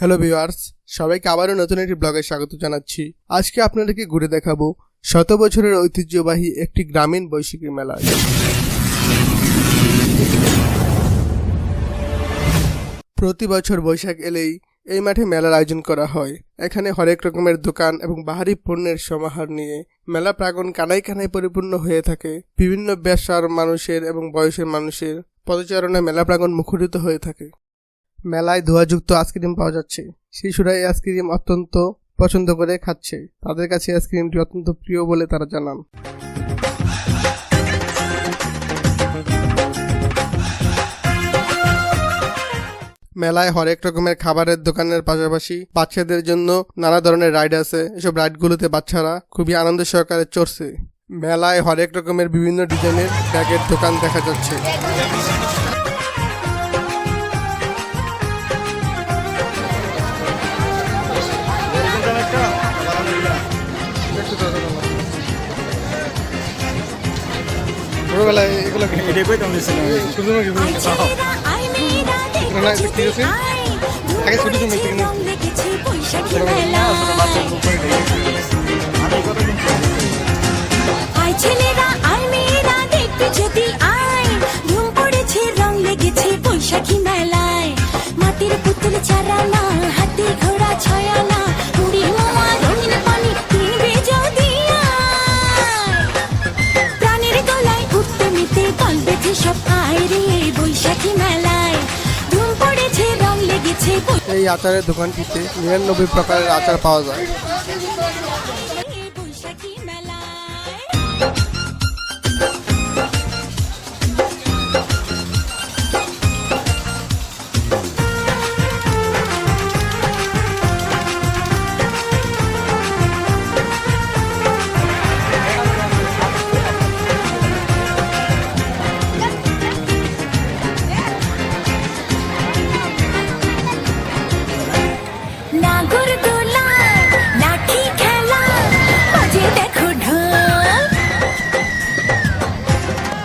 Hello viewers সবাইকে আবারও নতুন একটি ব্লগে স্বাগত জানাচ্ছি। আজকে আপনাদেরকে ঘুরে দেখাবো শত বছরের ঐতিহ্যবাহী একটি গ্রামীণ বৈশাখী মেলা। প্রতি বছর বৈশাখ এলেই এই মাঠে মেলার আয়োজন করা হয়। এখানে হরেক রকমের দোকান এবং বাহারি পণ্যের সমাহার নিয়ে মেলা প্রাঙ্গণ কানাই কানাই পরিপূর্ণ হয়ে থাকে। বিভিন্ন পেশার মানুষের এবং বয়সের মানুষের পদচারণায় মেলা প্রাঙ্গণ মুখরিত হয়ে থাকে। মেলায় ধোয়াযুক্ত আইসক্রিম পাওয়া যাচ্ছে। শিশুরা এই আইসক্রিম অত্যন্ত পছন্দ করে খাচ্ছে। তাদের কাছে আইসক্রিমটি অত্যন্ত প্রিয় বলে তারা জানান। মেলায় হরেক রকমের খাবারের দোকানের পাশাপাশি বাচ্চাদের জন্য নানা ধরনের রাইড আছে। এসব রাইডগুলোতে বাচ্চারা খুবই আনন্দ সহকারে চড়ছে। মেলায় হরেক রকমের বিভিন্ন ডিজাইনের ব্যাগের দোকান দেখা যাচ্ছে। ছোটবেলায় এগুলো এটাই কইতাম দিছিলাম সুন্দর না, এটা কি আছে? আগে ছোট সময় থেকে আয় ছেলেরা আই মেয়েরা দেখতে যদি আয় দল সব আয় রে বৈশাখী মেলায়। ধুম পড়েছে রং লেগেছে এই আচারের দোকানটিতে নিরানব্বই প্রকারের আচার পাওয়া যায়। বৈশাখী মেলায়।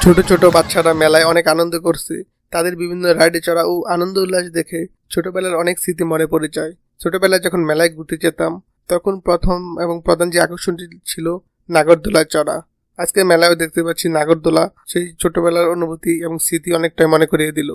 ছোট ছোট বাচ্চারা মেলায় অনেক আনন্দ করছে। তাদের বিভিন্ন রাইডে চড়া ও আনন্দ উল্লাস দেখে ছোটবেলার অনেক স্মৃতি মনে পড়ে যায়। ছোটবেলায় যখন মেলায় ঘুরতে যেতাম, তখন প্রথম এবং প্রধান যে আকর্ষণটি ছিল নাগরদোলায় চড়া। আজকে মেলায় দেখতে পাচ্ছি নাগরদোলা, সেই ছোটবেলার অনুভূতি এবং স্মৃতি অনেকটাই মনে করিয়ে দিল।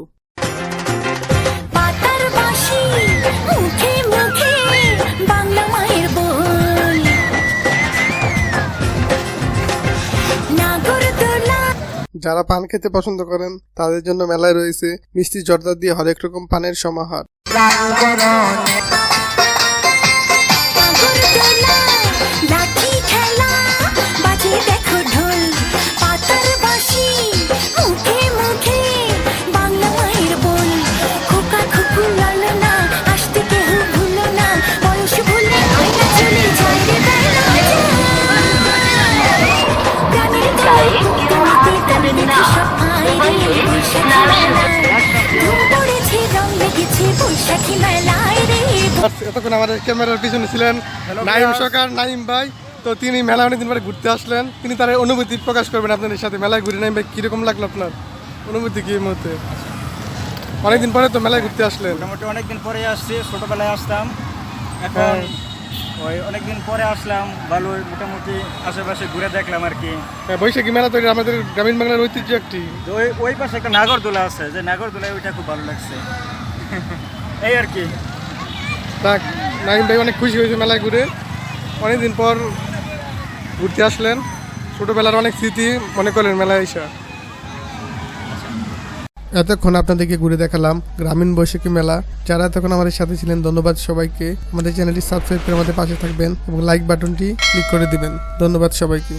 যারা পান খেতে পছন্দ করেন, তাদের জন্য মেলায় রয়েছে মিষ্টি জর্দা দিয়ে হরেক রকম পানের সমাহার। এতক্ষণ আমাদের ক্যামেরার পিছনে ছিলেন নাইম সরকার নাইম ভাই। তো তিনি মেলা অনেকদিন পরে ঘুরতে আসলেন। তিনি তার অনুভূতি প্রকাশ করবেন আপনাদের সাথে। মেলায় ঘুরে নাইম ভাই কীরকম লাগল আপনার? অনুভূতি কি মুহূর্তে? অনেকদিন পরে তো মেলায় ঘুরতে আসলেন। মোটামুটি অনেকদিন পরে আসছি। ছোটবেলায় আসতাম। এখন ওই অনেকদিন পরে আসলাম ভালো মোটামুটি আশেপাশে ঘুরে দেখলাম আর কি। হ্যাঁ, বৈশাখী মেলা তো আমাদের গ্রামীণ বাংলার ঐতিহ্য একটি। ওই ওই পাশে একটা নাগরদোলা আছে যে নাগরদোলায় ওইটা খুব ভালো লাগছে। এই আর কি। তাক নাইম ভাই অনেক খুশি হয়েছে মেলায় ঘুরে। অনেকদিন পর ঘুরতে আসলেন। ছোটবেলার অনেক স্মৃতি মনে করলেন মেলায় এসা। এতক্ষণ আপনাদেরকে ঘুরে দেখালাম গ্রামীণ বৈশাখী মেলা। যারা এতক্ষণ আমাদের সাথে ছিলেন, ধন্যবাদ সবাইকে। আমাদের চ্যানেলটি সাবস্ক্রাইব করে আমাদের পাশে থাকবেন এবং লাইক বাটনটি ক্লিক করে দিবেন। ধন্যবাদ সবাইকে।